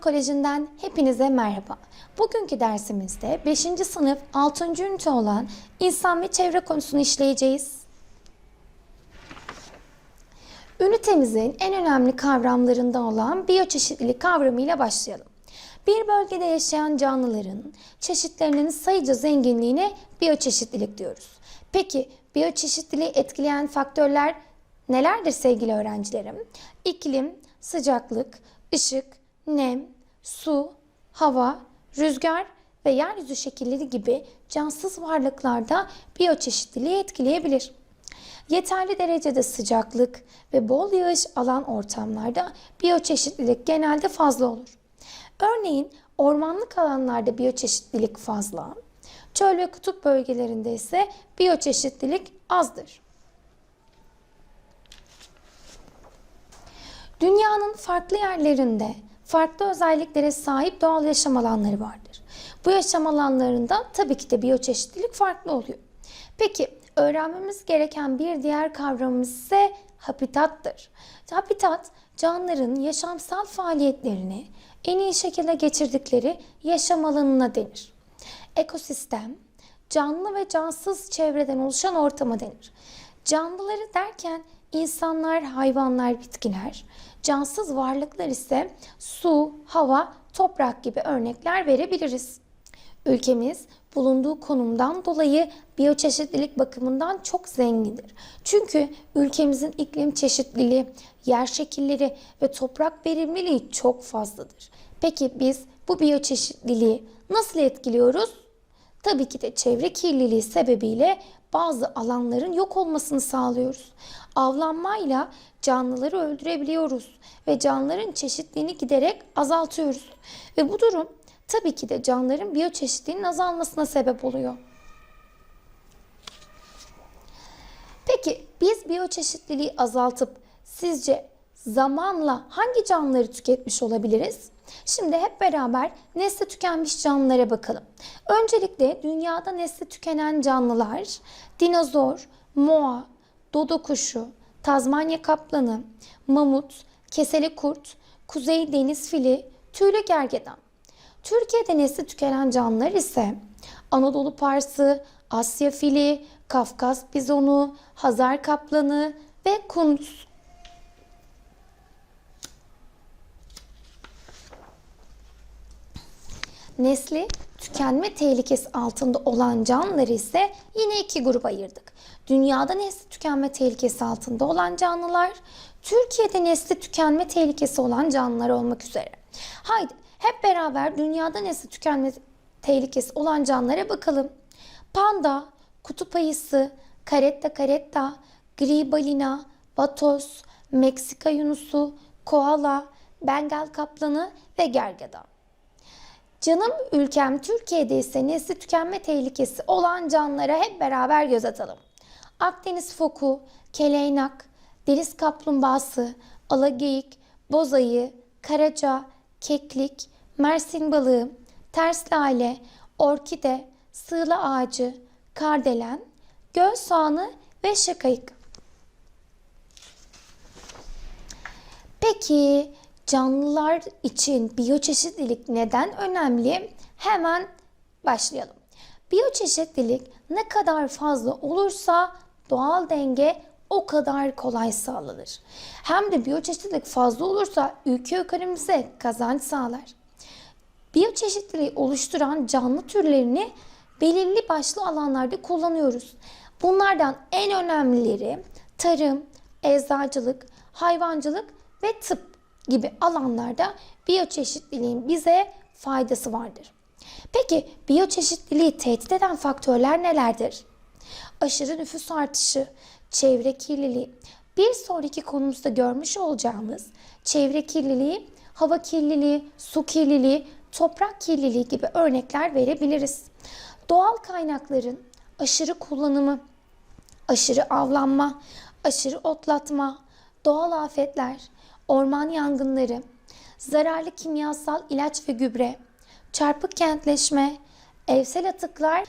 Koleji'nden hepinize merhaba. Bugünkü dersimizde 5. sınıf 6. ünite olan insan ve çevre konusunu işleyeceğiz. Ünitemizin en önemli kavramlarından olan biyoçeşitlilik kavramıyla başlayalım. Bir bölgede yaşayan canlıların çeşitlerinin sayıca zenginliğine biyoçeşitlilik diyoruz. Peki biyoçeşitliliği etkileyen faktörler nelerdir sevgili öğrencilerim? İklim, sıcaklık, ışık, nem, su, hava, rüzgar ve yeryüzü şekilleri gibi cansız varlıklarda biyoçeşitliliği etkileyebilir. Yeterli derecede sıcaklık ve bol yağış alan ortamlarda biyoçeşitlilik genelde fazla olur. Örneğin ormanlık alanlarda biyoçeşitlilik fazla, çöl ve kutup bölgelerinde ise biyoçeşitlilik azdır. Dünyanın farklı yerlerinde farklı özelliklere sahip doğal yaşam alanları vardır. Bu yaşam alanlarında tabii ki de biyoçeşitlilik farklı oluyor. Peki öğrenmemiz gereken bir diğer kavramımız ise habitattır. Habitat canlıların yaşamsal faaliyetlerini en iyi şekilde geçirdikleri yaşam alanına denir. Ekosistem canlı ve cansız çevreden oluşan ortama denir. Canlıları derken insanlar, hayvanlar, bitkiler, cansız varlıklar ise su, hava, toprak gibi örnekler verebiliriz. Ülkemiz bulunduğu konumdan dolayı biyoçeşitlilik bakımından çok zengindir. Çünkü ülkemizin iklim çeşitliliği, yer şekilleri ve toprak verimliliği çok fazladır. Peki biz bu biyoçeşitliliği nasıl etkiliyoruz? Tabii ki de çevre kirliliği sebebiyle bazı alanların yok olmasını sağlıyoruz. Avlanmayla canlıları öldürebiliyoruz ve canlıların çeşitliliğini giderek azaltıyoruz. Ve bu durum tabii ki de canlıların biyoçeşitliliğinin azalmasına sebep oluyor. Peki biz biyoçeşitliliği azaltıp sizce zamanla hangi canlıları tüketmiş olabiliriz? Şimdi hep beraber nesli tükenmiş canlılara bakalım. Öncelikle dünyada nesli tükenen canlılar dinozor, moa, dodo kuşu, Tazmanya kaplanı, mamut, keseli kurt, kuzey deniz fili, tüylü gergedan. Türkiye'de nesli tükenen canlılar ise Anadolu parsı, Asya fili, Kafkas bizonu, Hazar kaplanı ve kunduz. Nesli tükenme tehlikesi altında olan canlıları ise yine iki gruba ayırdık. Dünyada nesli tükenme tehlikesi altında olan canlılar, Türkiye'de nesli tükenme tehlikesi olan canlılar olmak üzere. Haydi hep beraber dünyada nesli tükenme tehlikesi olan canlılara bakalım. Panda, kutup ayısı, karetta karetta, gri balina, vatoz, Meksika yunusu, koala, Bengal kaplanı ve gergedan. Canım ülkem Türkiye'de ise nesli tükenme tehlikesi olan canlılara hep beraber göz atalım. Akdeniz foku, keleynak, deniz kaplumbağası, alageyik, bozayı, karaca, keklik, mersin balığı, ters lale, orkide, sığla ağacı, kardelen, göl soğanı ve şakayık. Peki canlılar için biyoçeşitlilik neden önemli? Hemen başlayalım. Biyoçeşitlilik ne kadar fazla olursa doğal denge o kadar kolay sağlanır. Hem de biyoçeşitlilik fazla olursa ülke ekonomimize kazanç sağlar. Biyoçeşitliliği oluşturan canlı türlerini belirli başlı alanlarda kullanıyoruz. Bunlardan en önemlileri tarım, eczacılık, hayvancılık ve tıp gibi alanlarda biyoçeşitliliğin bize faydası vardır. Peki biyoçeşitliliği tehdit eden faktörler nelerdir? Aşırı nüfus artışı, çevre kirliliği. Bir sonraki konumuzda görmüş olacağımız çevre kirliliği, hava kirliliği, su kirliliği, toprak kirliliği gibi örnekler verebiliriz. Doğal kaynakların aşırı kullanımı, aşırı avlanma, aşırı otlatma, doğal afetler, orman yangınları, zararlı kimyasal ilaç ve gübre, çarpık kentleşme, evsel atıklar,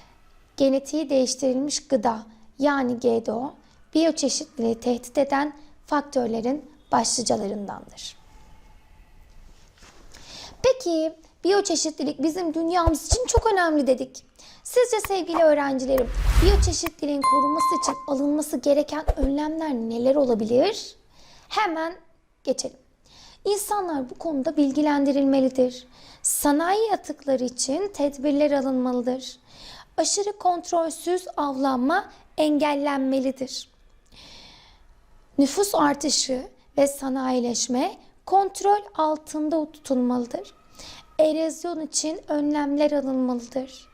genetiği değiştirilmiş gıda yani GDO, biyoçeşitliliği tehdit eden faktörlerin başlıcalarındandır. Peki biyoçeşitlilik bizim dünyamız için çok önemli dedik. Sizce sevgili öğrencilerim biyoçeşitliliğin korunması için alınması gereken önlemler neler olabilir? Hemen geçelim. İnsanlar bu konuda bilgilendirilmelidir. Sanayi atıkları için tedbirler alınmalıdır. Aşırı kontrolsüz avlanma engellenmelidir. Nüfus artışı ve sanayileşme kontrol altında tutulmalıdır. Erozyon için önlemler alınmalıdır.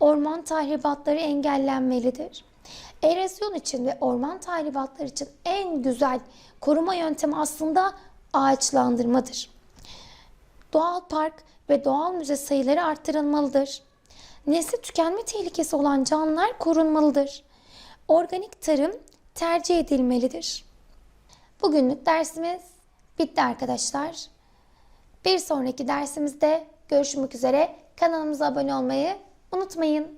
Orman tahribatları engellenmelidir. Erozyon için ve orman tahribatları için en güzel koruma yöntemi aslında ağaçlandırmadır. Doğal park ve doğal müze sayıları artırılmalıdır. Nesli tükenme tehlikesi olan canlılar korunmalıdır. Organik tarım tercih edilmelidir. Bugünlük dersimiz bitti arkadaşlar. Bir sonraki dersimizde görüşmek üzere. Kanalımıza abone olmayı unutmayın.